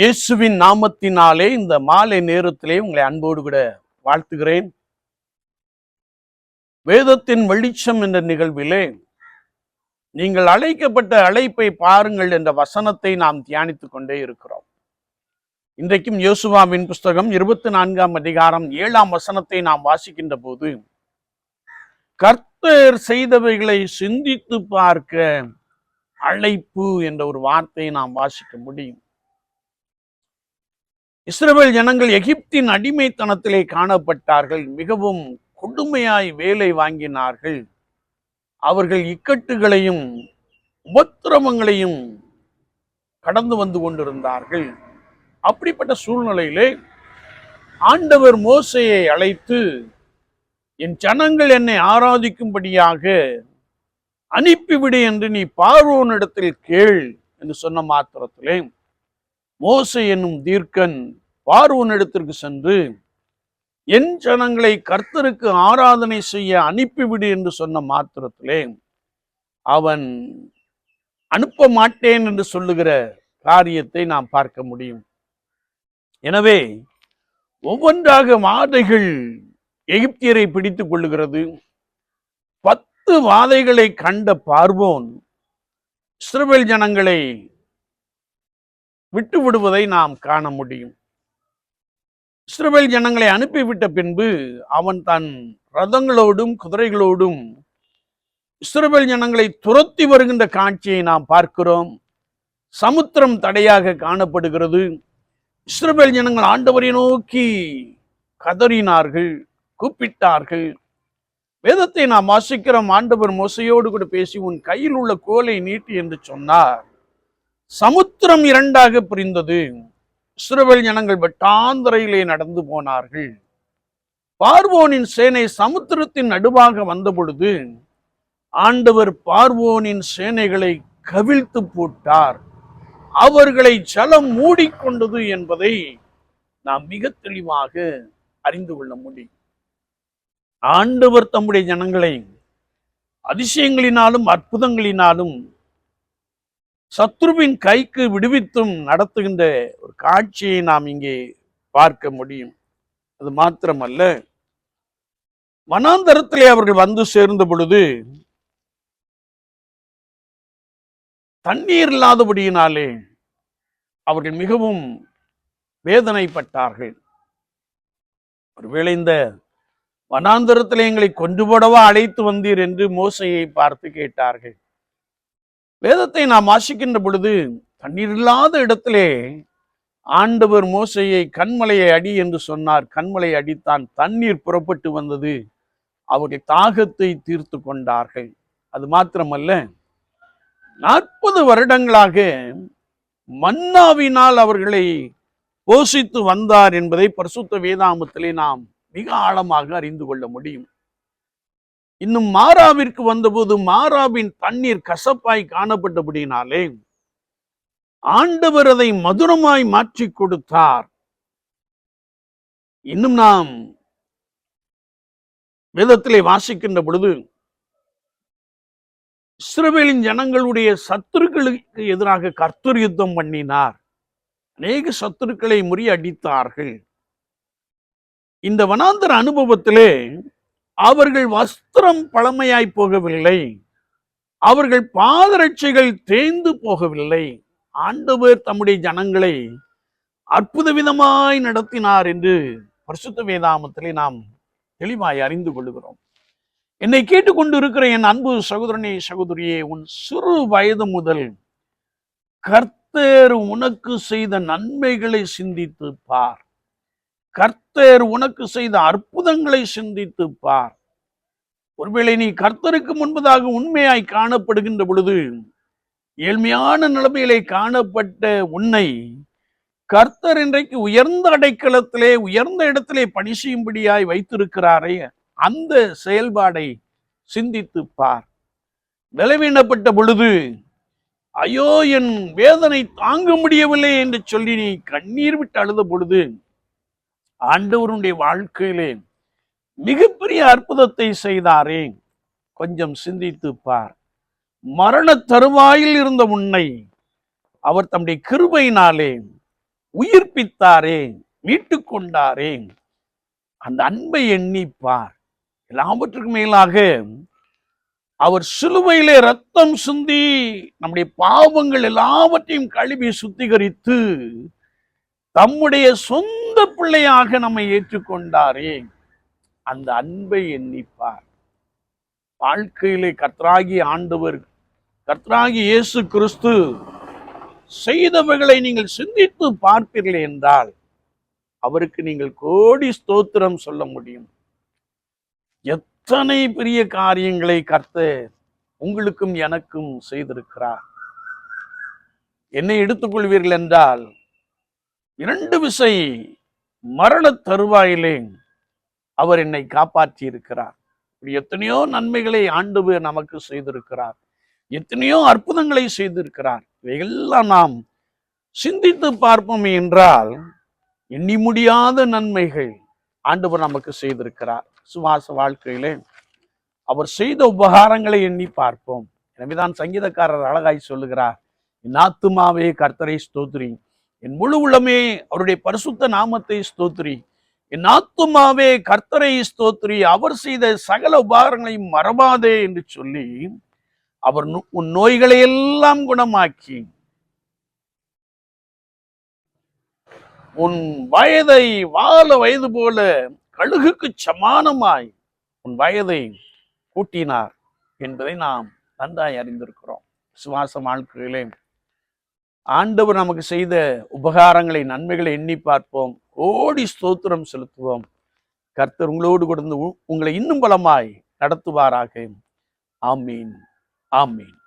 இயேசுவின் நாமத்தினாலே இந்த மாலை நேரத்திலே உங்களை அன்போடு கூட வாழ்த்துகிறேன். வேதத்தின் வெளிச்சம் என்ற நிகழ்விலே நீங்கள் அழைக்கப்பட்ட அழைப்பை பாருங்கள் என்ற வசனத்தை நாம் தியானித்துக் கொண்டே இருக்கிறோம். இன்றைக்கும் யோசுவாவின் புஸ்தகம் இருபத்தி நான்காம் அதிகாரம் ஏழாம் வசனத்தை நாம் வாசிக்கின்ற போது கர்த்தர் செய்தவைகளை சிந்தித்து பார்க்க அழைப்பு என்ற ஒரு வார்த்தையை நாம் வாசிக்க முடியும். இஸ்ரேல் ஜனங்கள் எகிப்தின் அடிமைத்தனத்திலே காணப்பட்டார்கள். மிகவும் கொடுமையாய் வேலை வாங்கினார்கள். அவர்கள் இக்கட்டுகளையும் உபத்திரவங்களையும் கடந்து வந்து கொண்டிருந்தார்கள். அப்படிப்பட்ட சூழ்நிலையிலே ஆண்டவர் மோசையை அழைத்து என் ஜனங்கள் என்னை ஆராதிக்கும்படியாக அனுப்பிவிடு என்று நீ பார்வோனிடத்தில் கேள் என்று சொன்ன மாத்திரத்திலே மோசை என்னும் தீர்க்கன் பார்வோனிடத்திற்கு சென்று என் ஜனங்களை கர்த்தருக்கு ஆராதனை செய்ய அனுப்பிவிடு என்று சொன்ன மாத்திரத்திலே அவன் அனுப்ப மாட்டேன் என்று சொல்லுகிற காரியத்தை நாம் பார்க்க முடியும். எனவே ஒவ்வொன்றாக வாதைகள் எகிப்தியரை பிடித்து கொள்ளுகிறது. பத்து வாதைகளை கண்ட பார்வோன் இஸ்ரவேல் ஜனங்களை விட்டு விடுவதை நாம் காண முடியும். இஸ்ரவேல் ஜனங்களை அனுப்பிவிட்ட பின்பு அவன் தன் ரதங்களோடும் குதிரைகளோடும் இஸ்ரவேல் ஜனங்களை துரத்தி வருகின்ற காட்சியை நாம் பார்க்கிறோம். சமுத்திரம் தடையாக காணப்படுகிறது. இஸ்ரவேல் ஜனங்கள் ஆண்டவரை நோக்கி கதறினார்கள் கூப்பிட்டார்கள். வேதத்தை நாம் வாசிக்கிறோம். ஆண்டவர் மோசையோடு கூட பேசி உன் கையில் உள்ள கோலை நீட்டி என்று சொன்னார். சமுத்திரம் இரண்டாக பிரிந்தது. இஸ்ரவேல் ஜனங்கள் வெட்டாந்தரையிலே நடந்து போனார்கள். பார்வோனின் சேனை சமுத்திரத்தின் நடுவாக வந்த பொழுது ஆண்டவர் பார்வோனின் சேனைகளை கவிழ்த்து போட்டார். அவர்களை ஜலம் மூடிக்கொண்டது என்பதை நாம் மிக தெளிவாக அறிந்து கொள்ள முடியும். ஆண்டவர் தம்முடைய ஜனங்களை அதிசயங்களினாலும் அற்புதங்களினாலும் சத்ருவின் கைக்கு விடுவித்தும் நடத்துகின்ற ஒரு காட்சியை நாம் இங்கே பார்க்க முடியும். அது மாத்திரமல்ல. வனாந்தரத்திலே அவர்கள் வந்து சேர்ந்த பொழுது தண்ணீர் இல்லாதபடியினாலே அவர்கள் மிகவும் வேதனைப்பட்டார்கள். ஒருவேளை இந்த வனாந்தரத்திலே எங்களை கொண்டு போடவா அழைத்து வந்தீர் என்று மோசையை பார்த்து கேட்டார்கள். வேதத்தை நாம் வாசிக்கின்ற பொழுது தண்ணீர் இல்லாத இடத்திலே ஆண்டவர் மோசையை கண்மலையை அடி என்று சொன்னார். கண்மலை அடித்தான் தண்ணீர் புறப்பட்டு வந்தது. அவர்கள் தாகத்தை தீர்த்து கொண்டார்கள். அது மாத்திரமல்ல நாற்பது வருடங்களாக மன்னாவினால் அவர்களை போஷித்து வந்தார் என்பதை பரிசுத்த வேதாமத்திலே நாம் மிக ஆழமாக அறிந்து கொள்ள முடியும். இன்னும் மாறாவிற்கு வந்தபோது மாறாவின் தண்ணீர் கசப்பாய் காணப்பட்டபடினாலே ஆண்டவர் அதை மதுரமாய் மாற்றி கொடுத்தார். இன்னும் நாம் வேதத்திலே வாசிக்கின்ற பொழுது இஸ்ரவேலின் ஜனங்களுடைய சத்துருக்களுக்கு எதிராக கர்த்தர் யுத்தம் பண்ணினார். அநேக சத்துருக்களை முறியடித்தார்கள். இந்த வனாந்தர அனுபவத்திலே அவர்கள் வஸ்திரம் பழமையாய் போகவில்லை. அவர்கள் பாதரட்சைகள் தேய்ந்து போகவில்லை. ஆண்டவர் தம்முடைய ஜனங்களை அற்புத விதமாய் நடத்தினார் என்று பரிசுத்த வேதாமத்திலே நாம் தெளிவாய் அறிந்து கொள்கிறோம் என்னை கேட்டுக்கொண்டு இருக்கிற என் அன்பு சகோதரனே சகோதரியே உன் சிறு வயது முதல் கர்த்தர் உனக்கு செய்த நன்மைகளை சிந்தித்து பார். கர்த்தர் உனக்கு செய்த அற்புதங்களை சிந்தித்து பார். ஒருவேளை நீ கர்த்தருக்கு முன்பதாக உண்மையாய் காணப்படுகின்ற பொழுது ஏழ்மையான நிலைமையிலே காணப்பட்ட உன்னை கர்த்தர் இன்றைக்கு உயர்ந்த அடைக்கலத்திலே உயர்ந்த இடத்திலே பணி செய்யும்படியாய் வைத்திருக்கிறாரே அந்த செயல்பாடை சிந்தித்து பார். விளைவீனப்பட்ட பொழுது ஐயோ என் வேதனை தாங்க முடியவில்லை என்று சொல்லி நீ கண்ணீர் விட்டு அழுத பொழுது ஆண்டவருடைய வாழ்க்கையிலே மிகப்பெரிய அற்புதத்தை செய்தாரே. கொஞ்சம் சிந்தித்து பார். மரண தருவாயில் இருந்த உன்னை அவர் தம்முடைய கிருபையினாலே உயிர்ப்பித்தாரே மீட்டு கொண்டாரே. அந்த அன்பை எண்ணிப்பார் எல்லாவற்றுக்கும் மேலாக அவர் சிலுவையிலே ரத்தம் சிந்தி நம்முடைய பாவங்கள் எல்லாவற்றையும் கழுவி சுத்திகரித்து தம்முடைய சொந்த பிள்ளையாக நம்மை ஏற்றுக்கொண்டாரே. அந்த அன்பை எண்ணிப்பார். வாழ்க்கையிலே கர்த்தராகி ஆண்டவர் கர்த்தராகி இயேசு கிறிஸ்து செய்தவைகளை நீங்கள் சிந்தித்து பார்ப்பீர்கள் என்றால் அவருக்கு நீங்கள் கோடி ஸ்தோத்திரம் சொல்ல முடியும். எத்தனை பெரிய காரியங்களை கர்த்த உங்களுக்கும் எனக்கும் செய்திருக்கிறார். என்னை எடுத்துக்கொள்வீர்கள் என்றால் இரண்டு விசை மரண தருவாயிலே அவர் என்னை காப்பாற்றி இருக்கிறார் எத்தனையோ நன்மைகளை ஆண்டவர் நமக்கு செய்திருக்கிறார். எத்தனையோ அற்புதங்களை செய்திருக்கிறார். இவையெல்லாம் நாம் சிந்தித்து பார்ப்போம் என்றால் எண்ணி முடியாத நன்மைகள் ஆண்டவர் நமக்கு செய்திருக்கிறார். சுவாச வாழ்க்கையிலே அவர் செய்த உபகாரங்களை எண்ணி பார்ப்போம். எனவேதான் சங்கீதக்காரர் அழகாய் சொல்லுகிறார் நாத்துமாவே கர்த்தரை ஸ்தோத்ரி என் முழு உள்ளமே அவருடைய பரிசுத்த நாமத்தை ஸ்தோத்ரி என் ஆத்துமாவே கர்த்தரை ஸ்தோத்ரி அவர் செய்த சகல உபகாரங்களையும் மறவாதே என்று சொல்லி அவர் உன் நோய்களை எல்லாம் குணமாக்கி. உன் வயதை வாழ வயது போல கழுகுக்கு சமானமாய் உன் வயதை கூட்டினார் என்பதை நாம் நன்றாய் அறிந்திருக்கிறோம். சுவாச வாழ்க்கையிலே ஆண்டவர் நமக்கு செய்த உபகாரங்களை நன்மைகளை எண்ணி பார்ப்போம். கோடி ஸ்தோத்திரம் செலுத்துவோம். கர்த்தர் உங்களோடு கொடுத்து உங்களை இன்னும் பலமாய் நடத்துவாராக. ஆமீன். ஆமீன்.